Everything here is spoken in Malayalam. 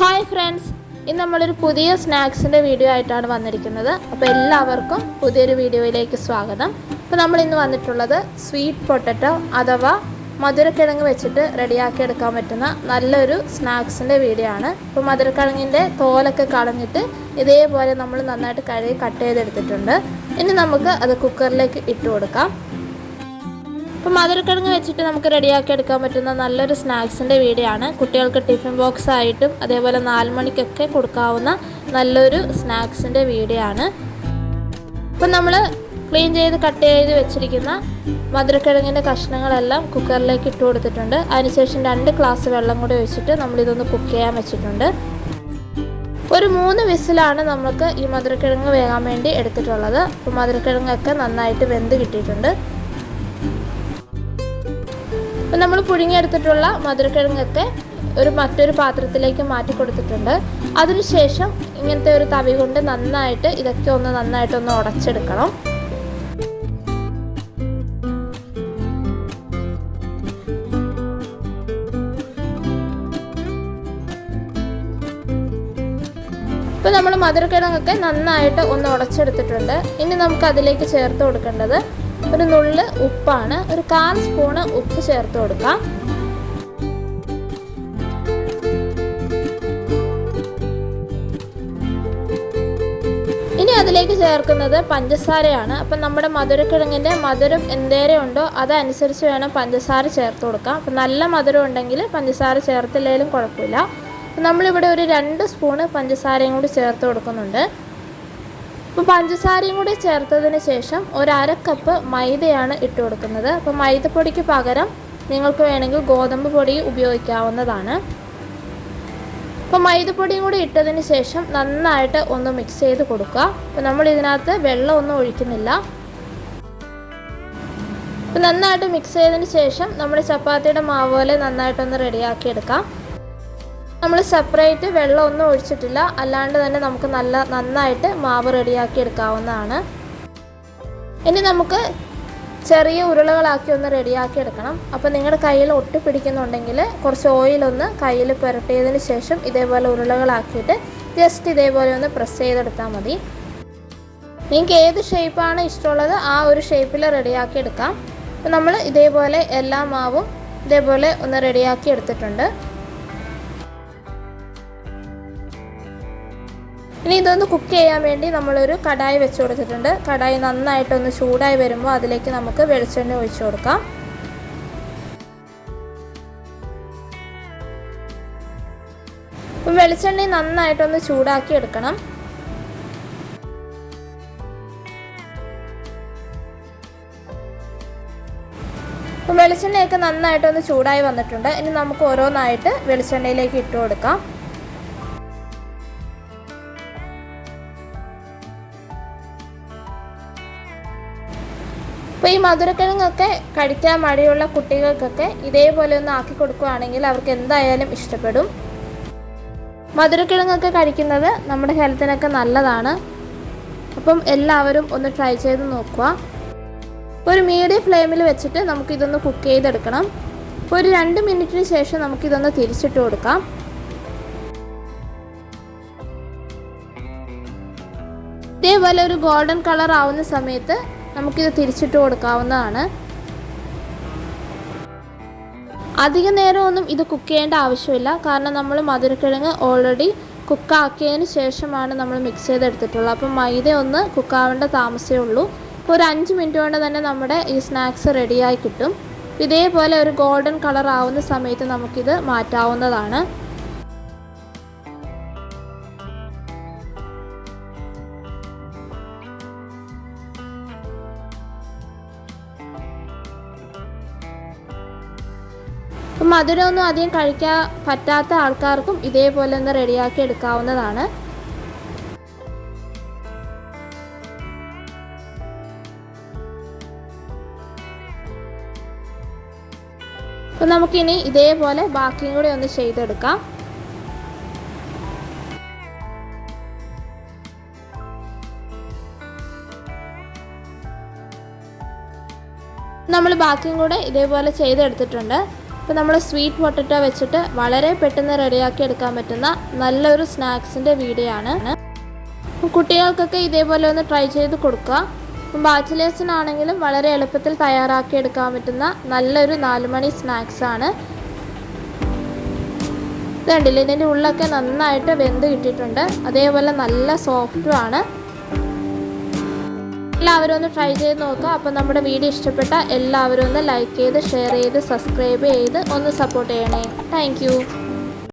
ഹായ് ഫ്രണ്ട്സ് ഇന്ന് നമ്മളൊരു പുതിയ സ്നാക്സിന്റെ വീഡിയോ ആയിട്ടാണ് വന്നിരിക്കുന്നത്. അപ്പോൾ എല്ലാവർക്കും പുതിയൊരു വീഡിയോയിലേക്ക് സ്വാഗതം. അപ്പോൾ നമ്മൾ ഇന്ന് വന്നിട്ടുള്ളത് സ്വീറ്റ് പൊട്ടറ്റോ അഥവാ മധുരക്കിഴങ്ങ് വെച്ചിട്ട് റെഡിയാക്കി എടുക്കാൻ പറ്റുന്ന നല്ലൊരു സ്നാക്സിന്റെ വീഡിയോ ആണ്. അപ്പോൾ മധുരക്കിഴങ്ങിന്റെ തോലൊക്കെ കളഞ്ഞിട്ട് ഇതേപോലെ നമ്മൾ നന്നായിട്ട് കഴുകി കട്ട് ചെയ്തെടുത്തിട്ടുണ്ട്. ഇനി നമുക്ക് അത് കുക്കറിലേക്ക് ഇട്ട് കൊടുക്കാം. അപ്പോൾ മധുരക്കിഴങ്ങ് വെച്ചിട്ട് നമുക്ക് റെഡിയാക്കി എടുക്കാൻ പറ്റുന്ന നല്ലൊരു സ്നാക്സിന്റെ വീഡിയോ ആണ് കുട്ടികൾക്ക് ടിഫിൻ ബോക്സ് ആയിട്ടും അതേപോലെ നാല് മണിക്കൊക്കെ കൊടുക്കാവുന്ന നല്ലൊരു സ്നാക്സിന്റെ വീഡിയോ ആണ് അപ്പോൾ നമ്മൾ ക്ലീൻ ചെയ്ത് കട്ട് ചെയ്ത് വെച്ചിരിക്കുന്ന മധുരക്കിഴങ്ങിന്റെ കഷ്ണങ്ങളെല്ലാം കുക്കറിലേക്ക് ഇട്ട് കൊടുത്തിട്ടുണ്ട്. അതിനുശേഷം രണ്ട് ഗ്ലാസ് വെള്ളം കൂടി ഒഴിച്ചിട്ട് നമ്മളിതൊന്ന് കുക്ക് ചെയ്യാൻ വെച്ചിട്ടുണ്ട്. ഒരു മൂന്ന് വിസിലാണ് നമുക്ക് ഈ മധുരക്കിഴങ്ങ് വേകാൻ വേണ്ടി എടുത്തിട്ടുള്ളത്. അപ്പോൾ മധുരക്കിഴങ്ങൊക്കെ നന്നായിട്ട് വെന്ത് കിട്ടിയിട്ടുണ്ട്. അപ്പം നമ്മൾ പുഴുങ്ങിയെടുത്തിട്ടുള്ള മധുരക്കിഴങ്ങൊക്കെ ഒരു മറ്റൊരു പാത്രത്തിലേക്ക് മാറ്റി കൊടുത്തിട്ടുണ്ട്. അതിനുശേഷം ഇങ്ങനത്തെ ഒരു തവി കൊണ്ട് നന്നായിട്ട് ഇതൊക്കെ ഒന്ന് നന്നായിട്ടൊന്ന് ഉടച്ചെടുക്കണം. ഇപ്പം നമ്മൾ മധുരക്കിഴങ്ങൊക്കെ നന്നായിട്ട് ഒന്ന് ഉടച്ചെടുത്തിട്ടുണ്ട്. ഇനി നമുക്ക് അതിലേക്ക് ചേർത്ത് കൊടുക്കേണ്ടത് ഒരു നുള്ള് ഉപ്പാണ്. ഒരു കാൽ സ്പൂണ് ഉപ്പ് ചേർത്ത് കൊടുക്കാം. ഇനി അതിലേക്ക് ചേർക്കുന്നത് പഞ്ചസാരയാണ്. അപ്പം നമ്മുടെ മധുരക്കിഴങ്ങിന്റെ മധുരം എന്തേരെ ഉണ്ടോ അതനുസരിച്ച് വേണം പഞ്ചസാര ചേർത്ത് കൊടുക്കാം. അപ്പം നല്ല മധുരം ഉണ്ടെങ്കിൽ പഞ്ചസാര ചേർത്തില്ലെങ്കിലും കുഴപ്പമില്ല. നമ്മളിവിടെ ഒരു രണ്ട് സ്പൂണ് പഞ്ചസാരയും കൂടി ചേർത്ത് കൊടുക്കുന്നുണ്ട്. അപ്പോൾ പഞ്ചസാരയും കൂടി ചേർത്തതിന് ശേഷം ഒരു അര കപ്പ് മൈദയാണ് ഇട്ട് കൊടുക്കുന്നത്. അപ്പോൾ മൈദപ്പൊടിക്ക് പകരം നിങ്ങൾക്ക് വേണമെങ്കിൽ ഗോതമ്പ് പൊടി ഉപയോഗിക്കാവുന്നതാണ്. അപ്പോൾ മൈദപ്പൊടിയും കൂടി ഇട്ടതിന് ശേഷം നന്നായിട്ട് ഒന്ന് മിക്സ് ചെയ്ത് കൊടുക്കുക. അപ്പോൾ നമ്മൾ ഇതിനകത്ത് വെള്ളം ഒന്നും ഒഴിക്കുന്നില്ല. അപ്പോൾ നന്നായിട്ട് മിക്സ് ചെയ്തതിന് ശേഷം നമ്മുടെ ചപ്പാത്തിയുടെ മാവ് പോലെ നന്നായിട്ടൊന്ന് റെഡിയാക്കി എടുക്കാം. നമ്മൾ സെപ്പറേറ്റ് വെള്ളമൊന്നും ഒഴിച്ചിട്ടില്ല. അല്ലാണ്ട് തന്നെ നമുക്ക് നല്ല നന്നായിട്ട് മാവ് റെഡിയാക്കി എടുക്കാവുന്നതാണ്. ഇനി നമുക്ക് ചെറിയ ഉരുളകളാക്കി ഒന്ന് റെഡിയാക്കി എടുക്കണം. അപ്പോൾ നിങ്ങളുടെ കയ്യിൽ ഒട്ടി പിടിക്കുന്നുണ്ടെങ്കിൽ കുറച്ച് ഓയിലൊന്ന് കയ്യിൽ പുരട്ടിയതിന് ശേഷം ഇതേപോലെ ഉരുളകളാക്കിയിട്ട് ജസ്റ്റ് ഇതേപോലെ ഒന്ന് പ്രസ് ചെയ്തെടുത്താൽ മതി. നിങ്ങൾക്ക് ഏത് ഷേപ്പാണ് ഇഷ്ടമുള്ളത് ആ ഒരു ഷേപ്പിൽ റെഡിയാക്കി എടുക്കാം. അപ്പോൾ നമ്മൾ ഇതേപോലെ എല്ലാ മാവും ഇതേപോലെ ഒന്ന് റെഡിയാക്കി എടുത്തിട്ടുണ്ട്. ഇനി ഇതൊന്ന് കുക്ക് ചെയ്യാൻ വേണ്ടി നമ്മളൊരു കടായി വെച്ച് കൊടുത്തിട്ടുണ്ട്. കടായി നന്നായിട്ടൊന്ന് ചൂടായി വരുമ്പോൾ അതിലേക്ക് നമുക്ക് വെളിച്ചെണ്ണ ഒഴിച്ചു കൊടുക്കാം. വെളിച്ചെണ്ണ നന്നായിട്ടൊന്ന് ചൂടാക്കി എടുക്കണം. വെളിച്ചെണ്ണയൊക്കെ നന്നായിട്ടൊന്ന് ചൂടായി വന്നിട്ടുണ്ട്. ഇനി നമുക്ക് ഓരോന്നായിട്ട് വെളിച്ചെണ്ണയിലേക്ക് ഇട്ട് കൊടുക്കാം. അപ്പോൾ ഈ മധുരക്കിഴങ്ങൊക്കെ കഴിക്കാൻ മടിയുള്ള കുട്ടികൾക്കൊക്കെ ഇതേപോലെ ഒന്ന് ആക്കി കൊടുക്കുകയാണെങ്കിൽ അവർക്ക് എന്തായാലും ഇഷ്ടപ്പെടും. മധുരക്കിഴങ്ങൊക്കെ കഴിക്കുന്നത് നമ്മുടെ ഹെൽത്തിനൊക്കെ നല്ലതാണ്. അപ്പം എല്ലാവരും ഒന്ന് ട്രൈ ചെയ്ത് നോക്കുക. ഒരു മീഡിയം ഫ്ലെയിമിൽ വെച്ചിട്ട് നമുക്കിതൊന്ന് കുക്ക് ചെയ്തെടുക്കണം. അപ്പോൾ ഒരു രണ്ട് മിനിറ്റിന് ശേഷം നമുക്കിതൊന്ന് തിരിച്ചിട്ട് കൊടുക്കാം. ഇതേപോലെ ഒരു ഗോൾഡൻ കളർ ആവുന്ന സമയത്ത് നമുക്കിത് തിരിച്ചിട്ട് കൊടുക്കാവുന്നതാണ്. അധിക നേരമൊന്നും ഇത് കുക്ക് ചെയ്യേണ്ട ആവശ്യമില്ല. കാരണം നമ്മൾ മധുരക്കിഴങ്ങ് ഓൾറെഡി കുക്കാക്കിയതിന് ശേഷമാണ് നമ്മൾ മിക്സ് ചെയ്തെടുത്തിട്ടുള്ളത്. അപ്പം മൈദ ഒന്ന് കുക്കാവേണ്ട താമസമേ ഉള്ളൂ. അപ്പോൾ ഒരു അഞ്ച് മിനിറ്റ് കൊണ്ട് തന്നെ നമ്മുടെ ഈ സ്നാക്സ് റെഡിയായി കിട്ടും. ഇതേപോലെ ഒരു ഗോൾഡൻ കളർ ആവുന്ന സമയത്ത് നമുക്കിത് മാറ്റാവുന്നതാണ്. അപ്പം മധുരമൊന്നും അധികം കഴിക്കാൻ പറ്റാത്ത ആൾക്കാർക്കും ഇതേപോലെ ഒന്ന് റെഡിയാക്കി എടുക്കാവുന്നതാണ്. അപ്പം നമുക്കിനി ഇതേപോലെ ബാക്കിയും കൂടി ഒന്ന് ചെയ്തെടുക്കാം. നമ്മൾ ബാക്കിയും കൂടെ ഇതേപോലെ ചെയ്തെടുത്തിട്ടുണ്ട്. അപ്പോൾ നമ്മൾ സ്വീറ്റ് പൊട്ടറ്റോ വെച്ചിട്ട് വളരെ പെട്ടെന്ന് റെഡിയാക്കി എടുക്കാൻ പറ്റുന്ന നല്ലൊരു സ്നാക്സിന്റെ വീഡിയോ ആണ് കുട്ടികൾക്കൊക്കെ ഇതേപോലെ ഒന്ന് ട്രൈ ചെയ്ത് കൊടുക്കുക. ബാച്ചിലേഴ്സിനാണെങ്കിലും വളരെ എളുപ്പത്തിൽ തയ്യാറാക്കി എടുക്കാൻ പറ്റുന്ന നല്ലൊരു നാലുമണി സ്നാക്സ് ആണ് ഇത് കണ്ടില്ലേ ഇതിന്റെ ഉള്ളൊക്കെ നന്നായിട്ട് വെന്ത് കിട്ടിയിട്ടുണ്ട്. അതേപോലെ നല്ല സോഫ്റ്റും ആണ്. എല്ലാവരും ഒന്ന് ട്രൈ ചെയ്ത് നോക്കുക അപ്പോൾ നമ്മുടെ വീഡിയോ ഇഷ്ടപ്പെട്ട എല്ലാവരും ഒന്ന് ലൈക്ക് ചെയ്ത് ഷെയർ ചെയ്ത് സബ്സ്ക്രൈബ് ചെയ്ത് ഒന്ന് സപ്പോർട്ട് ചെയ്യണേ. താങ്ക്